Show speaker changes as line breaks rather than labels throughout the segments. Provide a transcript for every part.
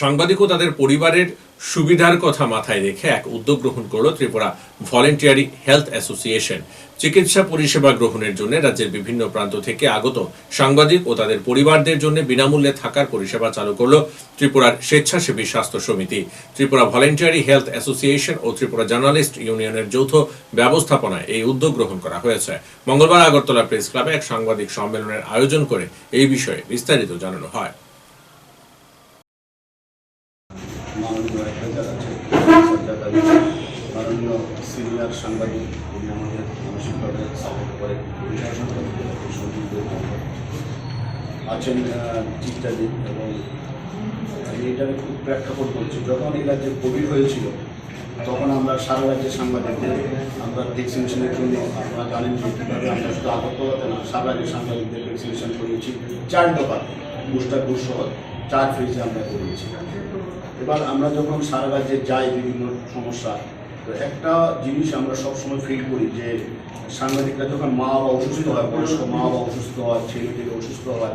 সাংবাদিক ও তাদের পরিবারের সুবিধার কথা মাথায় রেখে এক উদ্যোগ গ্রহণ করল ত্রিপুরা ভলেন্টিয়ারি হেলথ অ্যাসোসিয়েশন। চিকিৎসা পরিষেবা গ্রহণের জন্য রাজ্যের বিভিন্ন প্রান্ত থেকে আগত সাংবাদিক ও তাদের পরিবারদের জন্য বিনামূল্যে থাকার পরিষেবা চালু করল ত্রিপুরার স্বেচ্ছাসেবী স্বাস্থ্য সমিতি। ত্রিপুরা ভলেন্টিয়ারি হেলথ অ্যাসোসিয়েশন ও ত্রিপুরা জার্নালিস্ট ইউনিয়নের যৌথ ব্যবস্থাপনায় এই উদ্যোগ গ্রহণ করা হয়েছে। মঙ্গলবার আগরতলা প্রেস ক্লাবে এক সাংবাদিক সম্মেলনের আয়োজন করে এই বিষয়ে বিস্তারিত জানানো হয়।
সিনিয়র সাংবাদিক উনি আমাদের মানসিকভাবে সাপোর্ট করে আছেন চিত্তাদি এবং আমি এটার খুব প্রেক্ষাপট বলছি যখন এই রাজ্যে কোভিড হয়েছিল তখন আমরা সারা রাজ্যের সাংবাদিকদের আমরা ভ্যাকসিনেশনের জন্য আপনারা জানেন যে কীভাবে আমরা শুধু আগরতলাতে না সারা রাজ্যের সাংবাদিকদের ভ্যাকসিনেশন করিয়েছি চার দফা। বুস্টার ডোজ সহ চার ফেজে আমরা করিয়েছি এবার আমরা যখন সারা রাজ্যে যাই বিভিন্ন সমস্যা, তো একটা জিনিস আমরা সবসময় ফিল করি যে সাংবাদিকরা যখন মা বাবা অসুস্থ হয়, বয়স্ক মা বাবা অসুস্থ হয়, ছেলে ছেলে অসুস্থ হয়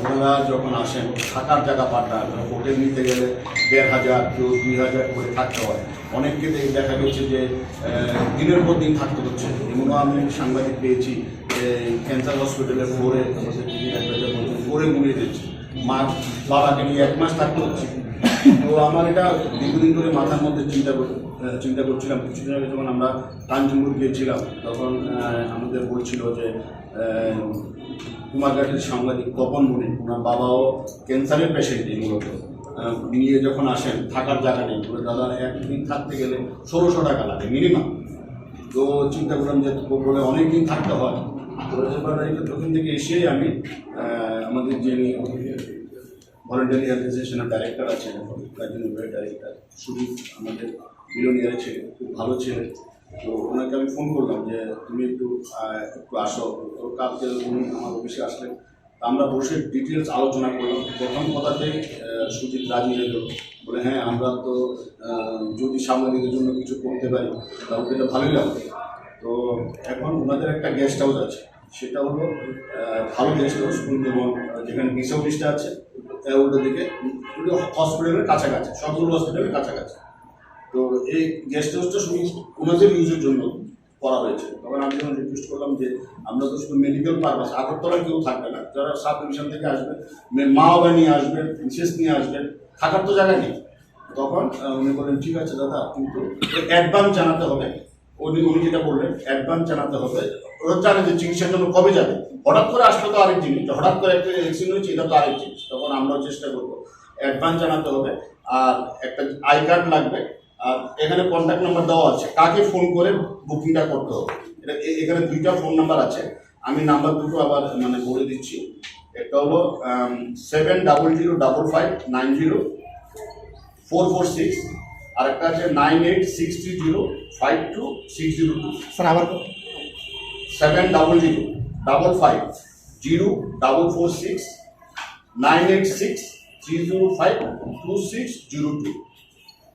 ওনারা যখন আসেন, থাকার জায়গা পাঠান হোটেল নিতে গেলে দেড় হাজার, কেউ দুই হাজার করে থাকতে হয়। অনেককে দে- দেখা গেছে যে দিনের পর দিন থাকতে হচ্ছে। এমনও আমি সাংবাদিক পেয়েছি, যে ক্যান্সার হসপিটালে ফোরে আমাদের ফোরে মুড়িয়ে দিচ্ছে মা বাবাকে নিয়ে এক মাস থাকতে হচ্ছে। তো আমার এটা দীর্ঘদিন ধরে মাথার মধ্যে চিন্তা চিন্তা করছিলাম। কিছুদিন আগে যখন আমরা কাঞ্চনপুর গিয়েছিলাম, তখন আমাদের বলছিল যে কুমারঘাটের সাংবাদিক তপন মনে, ওনার বাবাও ক্যান্সারের পেশেন্ট মূলত। নিয়ে যখন আসেন, থাকার জায়গা নেই। দাদা, একদিন থাকতে গেলে ষোলোশো টাকা লাগে মিনিমাম তো চিন্তা করলাম যে বলে অনেক দিন থাকতে হয়। তো এবার তখন থেকে এসেই আমি আমাদের যিনি ভলেন্টারি অ্যাসোসিয়েশনের ডাইরেক্টর আছেন কার্যনির্বাহী ডাইরেক্টর সুদীপ আমাদের বিলোনিয়ারে ছেলে খুব ভালো ছেলে। তো ওনাকে আমি ফোন করলাম যে, তুমি একটু একটু আসো। তো কালকে উনি আমার অফিসে আসলেন। তা আমরা বসে ডিটেলস আলোচনা করলাম। প্রথম কথাতেই সুজিত রাজি গেল বলে হ্যাঁ আমরা তো যদি সাংবাদিকের জন্য কিছু করতে পারি, তাহলে এটা ভালোই লাগবে তো এখন ওনাদের একটা গেস্ট হাউস আছে। সেটা হলো ভালো গেস্ট হাউস যেমন যেখানে বিশ অফিসটা আছে। উল্টো দিকে হসপিটালের কাছাকাছি সবগুলো হসপিটালের কাছাকাছি। তো এই গেস্ট হাউসটা শুধু ওনাদের ইউজের জন্য করা হয়েছে। তখন আমি যখন রিকোয়েস্ট করলাম যে আমরা তো শুধু মেডিকেল পারপাস আগরতলায় কেউ থাকবে না। যারা সাব ডিভিশন থেকে আসবে মা বাবা নিয়ে আসবেন বিশেষ নিয়ে আসবেন থাকার তো জায়গা নেই। তখন উনি বললেন, ঠিক আছে দাদা, কিন্তু অ্যাডভান্স জানাতে হবে। উনি উনি যেটা বললেন অ্যাডভান্স জানাতে হবে। ওরা জানে যে চিকিৎসার জন্য কবে যাবে। হঠাৎ করে আসলে তো আরেক জিনিস। হঠাৎ করে একটা অ্যাক্সিডেন্ট হয়েছে, এটা তো আরেক জিনিস। তখন আমরাও চেষ্টা করব। অ্যাডভান্স জানাতে হবে। আর একটা আই কার্ড লাগবে। আর এখানে কন্ট্যাক্ট নাম্বার দেওয়া আছে। কাকে ফোন করে বুকিংটা করতে হবে? এটা এখানে দুইটা ফোন নাম্বার আছে। আমি নাম্বার দুটো আবার মানে বলে দিচ্ছি। একটা হলো seven double zero double five nine zero four four six আর একটা আছে nine eight six three zero five two six zero two
sir আবার
seven double zero double five zero double four six nine eight six three zero five two six zero two